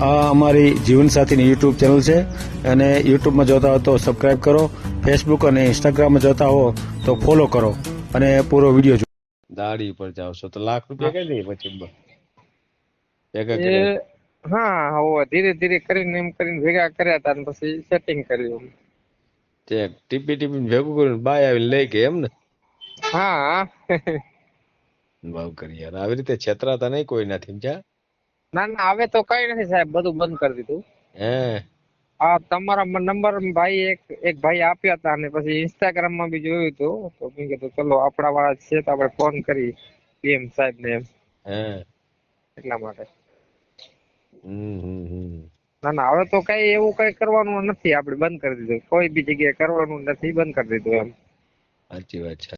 આ અમારી જીવનસાથીની YouTube channel છે. અને યુટ્યુબમાં જોતા હો તો સબસ્ક્રાઇબ કરો. ફેસબુક અને ઇન્સ્ટાગ્રામમાં જોતા હો તો ફોલો કરો. અને પૂરો વીડિયો જુઓ દાડી પર જાવ છો તો લાખ રૂપિયા કઈ લઈએ પછી એ હા હવે ધીરે ધીરે કરીને એમ કરીને ભેગા કર્યા હતા પછી સેટિંગ કર્યું તે ટીપી ટીપી ભેગું કરીને બાય આવીને લઈ ગઈ એમ ને? હા. ભાવ કરી યાર. આવી રીતે છેતરાતા નહીં કોઈ નથી સમજ્યા ના ના હવે તો કઈ નથી સાહેબ બધું બંધ કરી દીધું. હે. આ તમારા નંબર ભાઈ એક એક ભાઈ આપ્યા હતા અને પછી ઇન્સ્ટાગ્રામમાં બી જોયું હતું તો મેં કીધું ચલો આપણા વાળા છે તો આપણે ફોન કરી પીએમ સાહેબ ને એમ. હે. એટલા માટે. ના ના હવે તો કઈ એવું કઈ કરવાનું નથી. આપણે બંધ કરી દીધું. કોઈ બી જગ્યાએ કરવાનું નથી બંધ કરી દીધું એમ. સાચી વાત છે.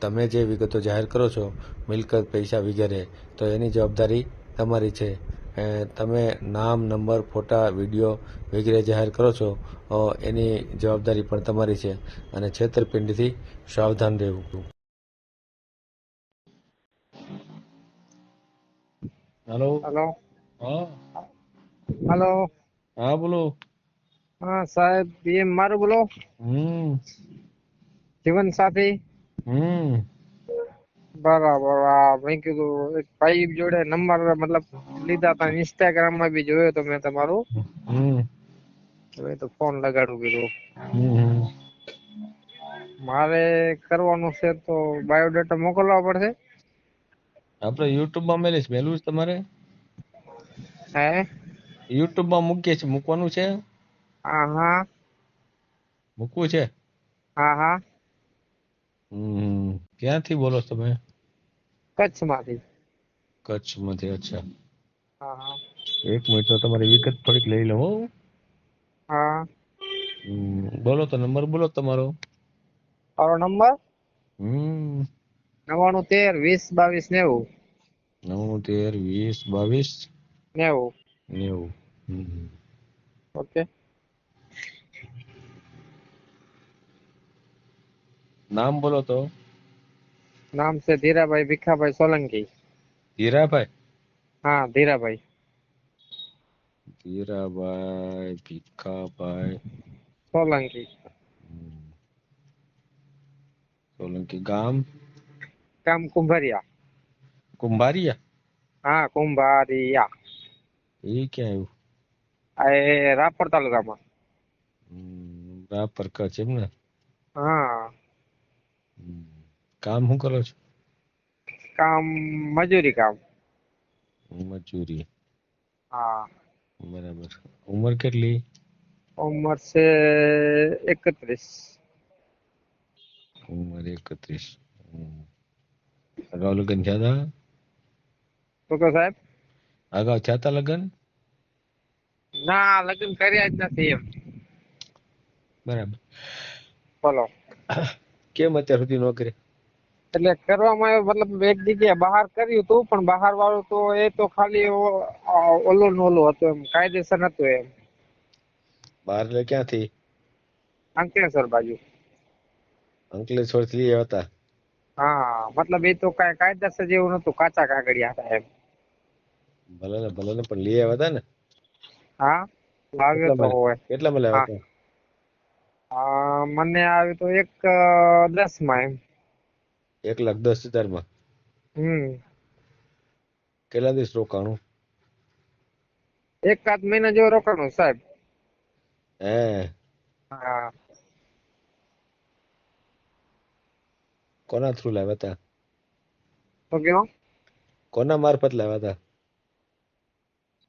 તમે જે વિગતો જાહેર કરો છો મિલકત પૈસા વગેરે તો એની જવાબદારી તમારી છે. તમે નામ નંબર ફોટા વીડિયો વગેરે જાહેર કરો છો એની જવાબદારી પણ તમારી છે અને છેતરપિંડીથી સાવધાન રહેવું. હેલો હેલો હા. હેલો હા બોલો. હા સાહેબ પીએમ મારું બોલો. હમ. જીવન સાથી. હમ. બરાબર મેં કીધું એક ભાઈ જોડે નંબર મતલબ લીધા હતા ઇન્સ્ટાગ્રામમાં બી જોયો તો મેં તમારું. હમ. મેં તો ફોન લગાડું કીધું. હમ. મારે કરવાનું છે તો બાયોડેટા મોકલવા પડશે? આપણે યુટ્યુબમાં મેલીશ મેલું છે તમારે? હે? યુટ્યુબમાં મૂકીએ છીએ મૂકવાનું છે? હા હા. મૂકવું છે? હા હા. હમ. ક્યાંથી બોલો તમે? કચ્છમાંથી. કચ્છમાંથી અચ્છા. હા એક મિનિટ તો તમારી વિગત થોડીક લઈ લઉં હું. હા. બોલો તો નંબર બોલો તમારો. મારો નંબર? હમ. નવાણું તેર વીસ બાવીસ નેવું. નવાણું તેર વીસ બાવીસ નેવું. નેવું. ઓકે. નામ બોલો તો. નામ છે ધીરાભાઈ ભીખાભાઈ સોલંકી. ધીરાભાઈ? હા ધીરાભાઈ. ધીરાભાઈ ભીખાભાઈ. સોલંકી. સોલંકી ગામ? ગામ કુંભારિયા. કુંભારિયા? હા કુંભારિયા. એ ક્યાં આવ્યું આ એ રાપર તાલુકામાં. રાપર કચ્છ એમ ને? હા. કામ શું કરો છો? કામ મજૂરી કામ. મજૂરી. હા. બરાબર. ઉંમર કેટલી? ઉંમર છે એકત્રીસ. ઉંમર એકત્રીસ. અગાઉ લગ્ન થયા હતા શું કહો સાહેબ? અગાઉ થયા હતા લગ્ન? ના લગ્ન કર્યા જ નથી એમ. બરાબર. બોલો. કેમ અત્યાર સુધી નોકરી એટલે કરવામાં આવ્યો મતલબ એક જગ્યાએ બહાર કર્યું હતું પણ બહાર વાળું તો એ તો ખાલી ઓલો નોલો હતું એમ કાયદેસર નતું એમ. બહાર એટલે ક્યાંથી? અંકલેશ્વર બાજુ. અંકલેશ્વરથી હતા હા મતલબ એ તો કાય કાયદેસર જેવું નતું કાચા કાગળિયા હતા એમ. ભલે ને ભલે ને પણ લઈ આવ્યા હતા ને? હા લાવ્યો તો હોય. કેટલા માં લાવ્યા હતા મને આવ્યું તો એક દસમાં એમ. એક લાખ દસ હજારમાં હમ. કેટલા દિવસ રોકાણું? એકાદ મહિના જેવું રોકાણું સાહેબ. હે? હા. કોના થ્રુ લાવ્યા હતા તો કેવું કોના મારફત લાવ્યા હતા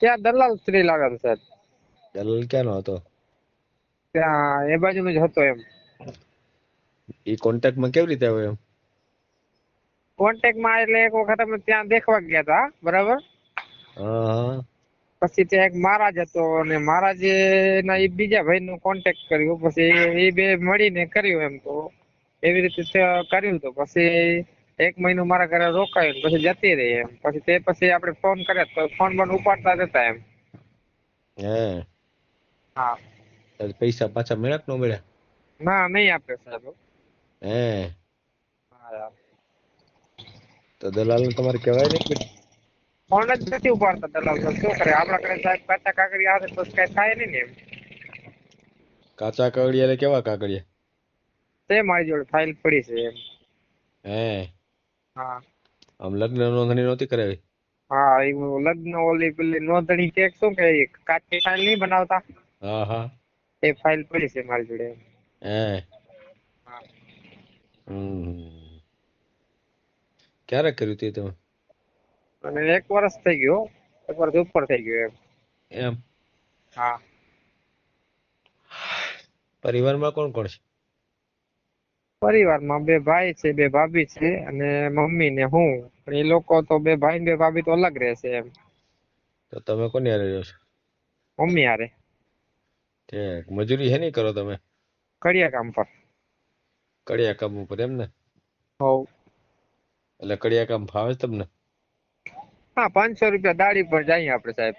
ત્યાં દલાલ સ્ત્રી લાગે હતા સાહેબ. દલાલ ક્યાંનો હતો? ત્યાં એ બાજુનો જ હતો એમ. એ કોન્ટેક્ટમાં કેવી રીતે આવ્યો એમ? કોન્ટેક્ટમાં એટલે એક વખત અમે ત્યાં દેખવા ગયા હતા બરાબર? હા. પછી ત્યાં એક મહારાજ હતો અને મહારાજે ના એ બીજા ભાઈનો કોન્ટેક્ટ કર્યો પછી એ બે મળીને કર્યું એમ તો. એવી રીતે કર્યું તો પછી એક મહિનો મારા ઘરે રોકાયું પછી જતી રહી એમ. પછી તે પછી આપણે ફોન કર્યા તો ફોન પણ ઉપાડતા જતા એમ. હે. પૈસા પાછા મળ્યા કે ન મળ્યા? ના નહીં આપે સાહેબ. હે? તો દલાલ તમારે કહેવાય નહીં ફોન જ નથી ઉપાડતા દલાલ તો શું કરે? આપણા કડે સાહેબ કાચા કાકડી આવે તો કઈ થાય નહીં ને એમ. કાચા કાગળિયા એટલે કેવા કાગળિયા તે મારી જોડે ફાઇલ પડી છે એમ. હે? હા. આમ લગ્ન નોંધણી નહોતી કરાવી? હા એ લગ્ન ઓલી પેલી નોંધણી કે શું કે કાચી ફાઇલ નહીં બનાવતા? હા હા. એ ફાઇલ પડી છે મારી જોડે. હે? હમ. ક્યારે કર્યું તે તમે અને એક વર્ષ થઈ ગયો એક વર્ષ ઉપર થઈ ગયો એમ. એમ? હા. પરિવારમાં કોણ કોણ છે? પરિવારમાં બે ભાઈ છે બે ભાભી છે અને મમ્મી ને હું. પણ એ લોકો તો બે ભાઈ ને બે ભાભી તો અલગ રહે છે એમ. તો તમે કોની હારે રહ્યો છો? મમ્મી હારે. ઠીક મજૂરી હે નહીં કરો તમે? કડિયા કામ પર. કડિયા કામ ઉપર એમ ને હોવ. એટલે કડિયા કામ ફાવે છે તમને? હા પાંચસો રૂપિયા દાડી પર જઈએ આપણે સાહેબ.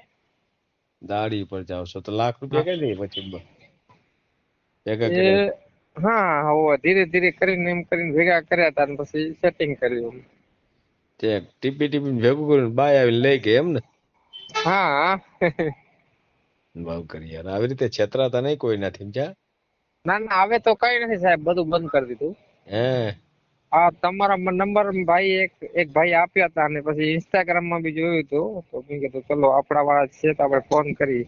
દાડી પર જાવ છો તો લાખ રૂપિયા કઈ લઈએ પછી ભેગા હા હોવ ધીરે ધીરે કરીને એમ કરીને ભેગા કર્યા હતા પછી સેટિંગ કર્યું તે ટીપી ટીપી ભેગું કરીને બાય આવીને લઈ ગઈ એમ ને હા. ભાવ કરી અને આવી રીતે છેતરાતા નહીં કોઈ નથી સમજ્યા ના ના હવે તો કઈ નથી સાહેબ બધું બંધ કરી દીધું. હે? આ તમારા નંબર ભાઈ એક એક ભાઈ આપ્યા હતા અને પછી ઇન્સ્ટાગ્રામમાં બી જોયું હતું તો મેં કીધું ચલો આપણા વાળા છે તો આપણે ફોન કરી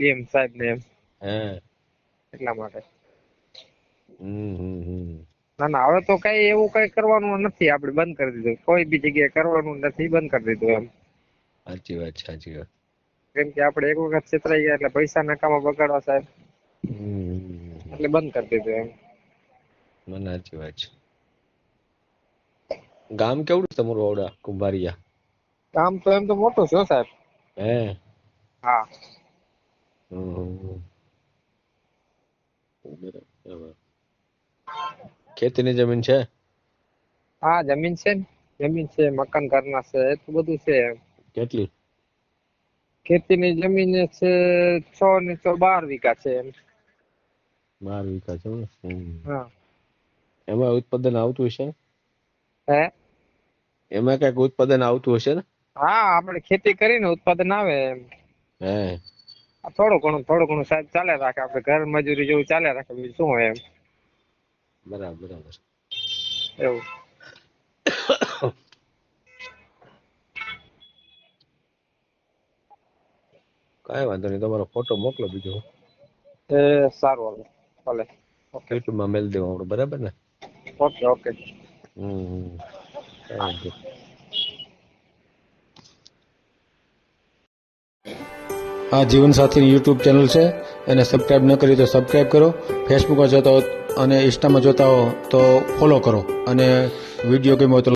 એમ સાહેબ ને એમ. હે? એટલા માટે. હમ હમ ના ના હવે તો કઈ એવું કઈ કરવાનું નથી. આપણે બંધ કરી દીધું. કોઈ બી જગ્યાએ કરવાનું નથી બંધ કરી દીધું એમ. સાચી વાત સાચી વાત. કેમ કે આપણે એક વખત છેતરાઈ ગયા એટલે પૈસા નકામા બગાડવા સાહેબ. એટલે બંધ કરી દીધું એમ. મને સાચી વાત છે. ગામ કેવડું છે તમારું ઓડા કુંભારિયા? ગામ તો એમ તો મોટું છે સાહેબ. હે? હા. હમ. ખેતીની જમીન છે? હા જમીન છે ને. જમીન છે મકાન ઘરના છે એટલું બધું છે કેટલી? ખેતીની જમીન છે છ ને છ બાર વીઘા છે એમ. બાર વીઘા છે હા. એમાં ઉત્પાદન આવતું હશે? હે? એમાં કંઈક ઉત્પાદન આવતું હશે ને? હા આપણે ખેતી કરીને ઉત્પાદન આવે એમ. હે. થોડું ઘણું થોડું ઘણું સાહેબ ચાલે રાખે આપણે ઘર મજૂરી જેવું ચાલે રાખે બીજું શું હોય એમ. બરાબર બરાબર. એવું. કાંઈ વાંધો નહીં તમારો ફોટો મોકલો બીજો એ સારું હાલો ભલે. ઓકે યુટ્યુબમાં મેલ દેવો આપણે બરાબર ને? ઓકે ઓકે હમ આ જીવનસાથી યુટ્યુબ ચેનલ છે એને સબસ્ક્રાઇબ ન કરી તો સબસ્ક્રાઇબ કરો. ફેસબુકમાં જોતા હો અને ઇન્સ્ટામાં જોતા હો તો ફોલો કરો. અને વીડિયો ગમ્યો હોય તો